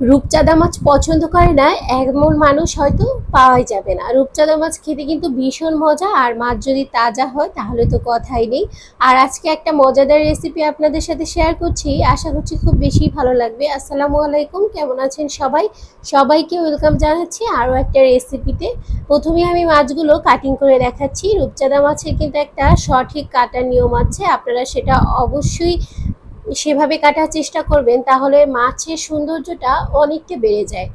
রূপচাঁদা মাছ পছন্দ করে না, এমন মানুষ হয়তো পাওয়াই যাবে না। রূপচাঁদা মাছ খেতে কিন্তু ভীষণ মজা, আর মাছ যদি তাজা হয় তাহলে তো কথাই নেই। আর আজকে একটা মজাদার রেসিপি আপনাদের সাথে শেয়ার করছি, আশা করছি খুব বেশি ভালো লাগবে। আসসালামু আলাইকুম, কেমন আছেন সবাই? সবাইকে ওয়েলকাম জানাচ্ছি আরও একটা রেসিপিতে প্রথমে আমি মাছগুলো কাটিং করে দেখাচ্ছি। রূপচাঁদা মাছের কিন্তু একটা সঠিক কাটার নিয়ম আছে আপনারা সেটা অবশ্যই সেভাবে কাটার চেষ্টা করবেন, তাহলে মাছের সৌন্দর্যটা অনেকটা বেড়ে যায়।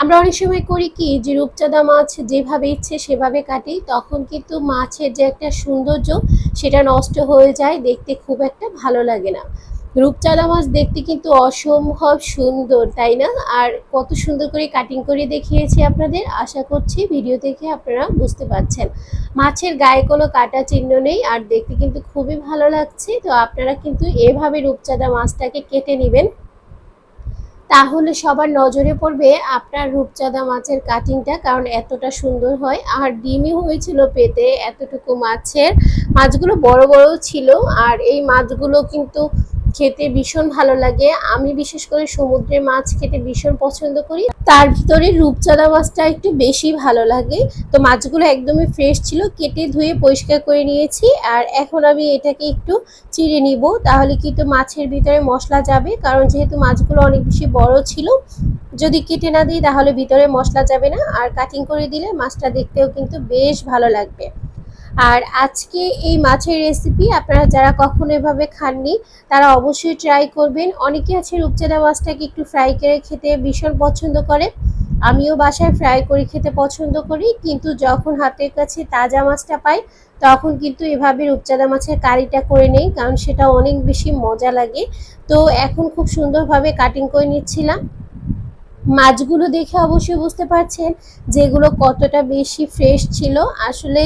আমরা অনেক সময় করি কি, যে রূপচাঁদা মাছ যেভাবে ইচ্ছে সেভাবে কাটি, তখন কিন্তু মাছের যে একটা সৌন্দর্য সেটা নষ্ট হয়ে যায়, দেখতে খুব একটা ভালো লাগে না। রূপচাঁদা মাছ দেখতে কিন্তু অসম্ভব সুন্দর, তাই না? আর কত সুন্দর করে কাটিং করে দেখিয়েছি আপনাদের, আশা করছি ভিডিও দেখে আপনারা বুঝতে পারছেন। মাছের গায়ে কোনো কাটা চিহ্ন নেই আর দেখতে কিন্তু খুবই ভালো লাগছে, তো আপনারা কিন্তু এভাবে রূপচাঁদা মাছটাকে কেটে নেবেন। তাহলে সবার নজরে পড়বে আপনার রূপচাঁদা মাছের কাটিংটা কারণ এতটা সুন্দর হয়। আর ডিমই হয়েছিল পেতে এতটুকু মাছের। মাছগুলো বড় বড় ছিল, আর এই মাছগুলো কিন্তু খেতে ভীষণ ভালো লাগে। আমি বিশেষ করে সমুদ্রের মাছ খেতে ভীষণ পছন্দ করি। তার ভিতরে রূপচাঁদা মাছটা একটু বেশি ভালো লাগে। তো মাছগুলো একদমই ফ্রেশ ছিল, কেটে ধুয়ে পরিষ্কার করে নিয়েছি। আর এখন আমি এটাকে একটু চিড়ে নিব। তাহলে কিন্তু মাছের ভিতরে মশলা যাবে। কারণ যেহেতু মাছগুলো অনেক বেশি বড় ছিল, যদি কেটে না দিই তাহলে ভিতরে মশলা যাবে না। আর কাটিং করে দিলে মাছটা দেখতেও কিন্তু বেশ ভালো লাগবে। আর আজকে এই মাছের রেসিপি আপনারা যারা কখনো এভাবে খাননি, তারা অবশ্যই ট্রাই করবেন। অনেকে আছে রূপচাঁদা মাছটাকে একটু ফ্রাই করে খেতে ভীষণ পছন্দ করে। আমিও বাসায় ফ্রাই করে খেতে পছন্দ করি, কিন্তু যখন হাতের কাছে তাজা মাছটা পাই, তখন কিন্তু এভাবে রূপচাঁদা মাছের কারিটা করে নেই, কারণ সেটা অনেক বেশি মজা লাগে। তো এখন খুব সুন্দরভাবে কাটিং করে নিচ্ছিলাম। মাছগুলো দেখে অবশ্যই বুঝতে পারছেন যেগুলো কতটা বেশি ফ্রেশ ছিল। আসলে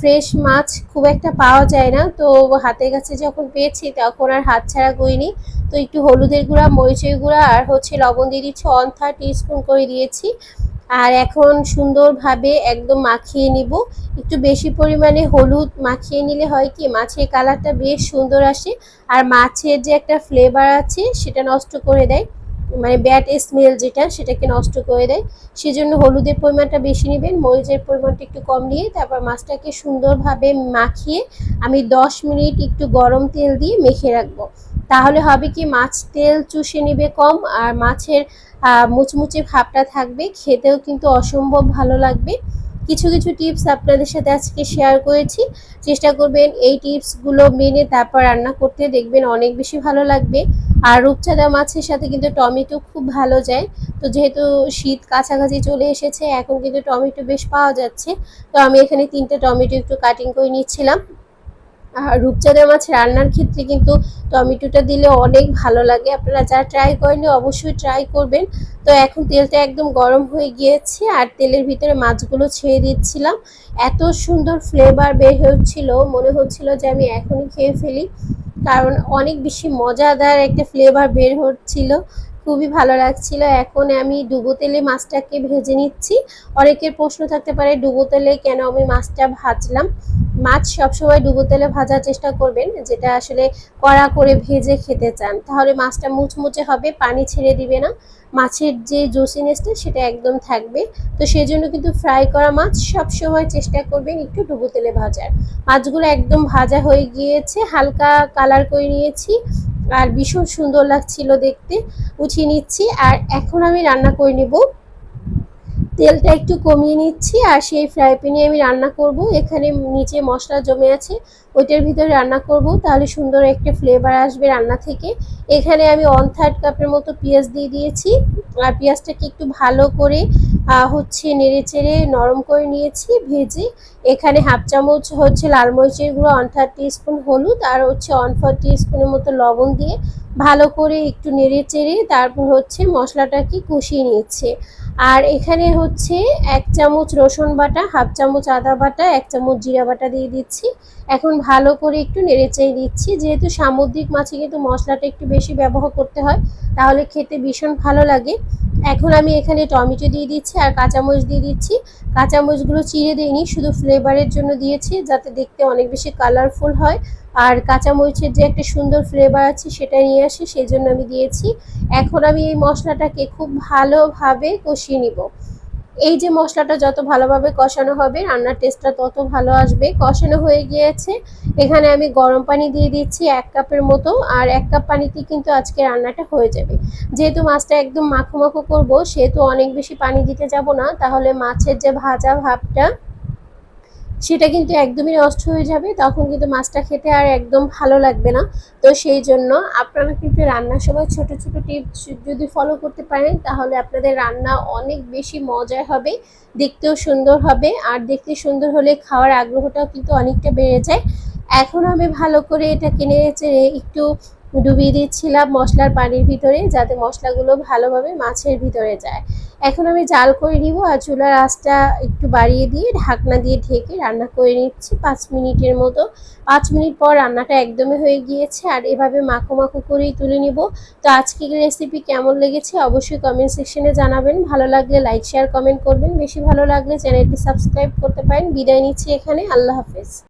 ফ্রেশ মাছ খুব একটা পাওয়া যায় না। তো হাতের কাছে যখন পেয়েছি তখন আর হাত ছাড়া করিনি তো একটু হলুদের গুঁড়া, মরিচের গুঁড়া আর হচ্ছে লবণ দিয়ে দিচ্ছি ওয়ান থার্ড স্পুন করে দিয়েছি। আর এখন সুন্দরভাবে একদম মাখিয়ে নিব। একটু বেশি পরিমাণে হলুদ মাখিয়ে নিলে হয় কি, মাছের কালারটা বেশ সুন্দর আসে। আর মাছের যে একটা ফ্লেভার আছে সেটা নষ্ট করে দেয়। মানে ব্যাড স্মেল যেটা সেটাকে নষ্ট করে দেয়। সেজন্য হলুদের পরিমাণটা বেশি নেবেন, মরিচের পরিমাণটা একটু কম নিয়ে তারপর মাছটাকে সুন্দরভাবে মাখিয়ে আমি 10 মিনিট একটু গরম তেল দিয়ে মেখে রাখব। তাহলে হবে কি মাছ তেল চুষে নেবে কম আর মাছের মুচমুচে ভাবটা থাকবে, খেতেও কিন্তু অসম্ভব ভালো লাগবে। কিছু কিছু টিপস আপনাদের সাথে আজকে শেয়ার করেছি। চেষ্টা করবেন এই টিপসগুলো মেনে তারপর রান্না করতে, দেখবেন অনেক বেশি ভালো লাগবে। আর রূপচাঁদা মাছের সাথে কিন্তু টমেটো খুব ভালো যায়। তো যেহেতু শীত কাছাকাছি চলে এসেছে, এখন কিন্তু টমেটো বেশ পাওয়া যাচ্ছে। তো আমি এখানে তিনটে টমেটো একটু কাটিং করে নিচ্ছিলাম। আর রূপচাঁদা মাছ রান্নার ক্ষেত্রে কিন্তু টমেটোটা দিলে অনেক ভালো লাগে। আপনারা যারা ট্রাই করেনি অবশ্যই ট্রাই করবেন। তো এখন তেলটা একদম গরম হয়ে গিয়েছে আর তেলের ভিতরে মাছগুলো ছেড়ে দিচ্ছিলাম। এত সুন্দর ফ্লেভার বের হচ্ছিল, মনে হচ্ছিল যে আমি এখনই খেয়ে ফেলি। কারণ অনেক বেশি মজাদার একটা ফ্লেভার বের হচ্ছিল। খুবই ভালো লাগছিল। এখন আমি ডুবো তেলে মাছটাকে ভেজে নিচ্ছি। অনেকের প্রশ্ন থাকতে পারে, ডুবো তেলে কেন আমি মাছটা ভাজলাম? মাছ সবসময় ডুবো তেলে ভাজার চেষ্টা করবেন, যেটা আসলে কড়া করে ভেজে খেতে চান। তাহলে মাছটা মুচমুচে হবে, পানি ছেড়ে দিবে না। মাছের যে জুসিনেসটা, সেটা একদম থাকবে। তো সেই জন্য কিন্তু ফ্রাই করা মাছ সব সময় চেষ্টা করবেন একটু ডুবো তেলে ভাজার। মাছগুলো একদম ভাজা হয়ে গিয়েছে, হালকা কালার করে নিয়েছি। আর ভীষণ সুন্দর লাগছিল দেখতে। উঠিয়ে নিচ্ছি আর এখন আমি রান্না করে নেব। তেলটা একটু কমিয়ে নিচ্ছি আর সেই ফ্রাই প্যানে আমি রান্না করব। এখানে নিচে মশলা জমে আছে, ওইটার ভিতরে রান্না করব। তাহলে সুন্দর একটা ফ্লেভার আসবে রান্না থেকে। এখানে আমি ওয়ান থার্ড কাপের মতো পেঁয়াজ দিয়ে দিয়েছি। আর পেঁয়াজটাকে একটু ভালো করে হচ্ছে নেড়ে চেড়ে নরম করে নিয়েছি, ভেজে। এখানে হাফ চামচ হচ্ছে লাল মরিচের গুঁড়ো ওয়ান থার্ড স্পুন হলুদ আর হচ্ছে ওয়ান ফোর স্পুনের মতো লবণ দিয়ে ভালো করে একটু নেড়ে চেড়ে তারপর হচ্ছে মশলাটাকে কষিয়ে নিচ্ছে। আর এখানে হচ্ছে এক চামচ রসুন বাটা, হাফ চামচ আদা বাটা, এক চামচ জিরা বাটা দিয়ে দিচ্ছি। এখন ভালো করে একটু নেড়ে চেয়ে দিচ্ছি যেহেতু সামুদ্রিক মাছে কিন্তু মশলাটা একটু বেশি ব্যবহার করতে হয়, তাহলে খেতে ভীষণ ভালো লাগে। এখন আমি এখানে টমেটো দিয়ে দিচ্ছি আর কাঁচামরিচ দিয়ে দিচ্ছি। কাঁচামরিচগুলো চিড়ে দিইনি, শুধু ফ্লেভারের জন্য দিয়েছি, যাতে দেখতে অনেক বেশি কালারফুল হয়। আর কাঁচামরিচের যে একটা সুন্দর ফ্লেভার আছে সেটা নিয়ে আসি, সেই জন্য আমি দিয়েছি। এখন আমি এই মশলাটাকে খুব ভালোভাবে কষিয়ে নিব। এই যে মশলাটা যত ভালোভাবে কষানো হবে, রান্নার টেস্টটা তত ভালো আসবে। কষানো হয়ে গিয়েছে। এখানে আমি গরম পানি দিয়ে দিচ্ছি এক কাপের মতো, আর এক কাপ পানিতে কিন্তু আজকে রান্নাটা হয়ে যাবে। যেহেতু মাছটা একদম মাখো মাখো করব, সেহেতু অনেক বেশি পানি দিতে যাব না, তাহলে মাছের যে ভাজা ভাবটা সেটা কিন্তু একদমই নষ্ট হয়ে যাবে, তখন কিন্তু মাছটা খেতে আর একদম ভালো লাগবে না। তো সেই জন্য আপনারা কিন্তু রান্নার সময় ছোট ছোট টিপস যদি ফলো করতে পারেন, তাহলে আপনাদের রান্না অনেক বেশি মজার হবে, দেখতেও সুন্দর হবে, আর দেখতে সুন্দর হলে খাওয়ার আগ্রহটাও কিন্তু অনেকটা বেড়ে যায়। এখন আমি ভালো করে এটা কিনে একটু ডুবিয়ে দিচ্ছিলাম মশলার পানির ভিতরে যাতে মশলাগুলো ভালোভাবে মাছের ভিতরে যায়। এখন আমি জাল করে নিব আর চুলার আঁচটা একটু বাড়িয়ে দিয়ে ঢাকনা দিয়ে ঢেকে রান্না করে নিচ্ছি পাঁচ মিনিটের মতো। পাঁচ মিনিট পর রান্নাটা একদমই হয়ে গিয়েছে আর এভাবে মাখো মাখো করেই তুলে নিব। তো আজকের রেসিপি কেমন লেগেছে অবশ্যই কমেন্ট সেকশনে জানাবেন। ভালো লাগলে লাইক শেয়ার কমেন্ট করবেন। বেশি ভালো লাগলে চ্যানেলটি সাবস্ক্রাইব করতে পারেন। বিদায় নিচ্ছি এখানে। আল্লাহ হাফেজ।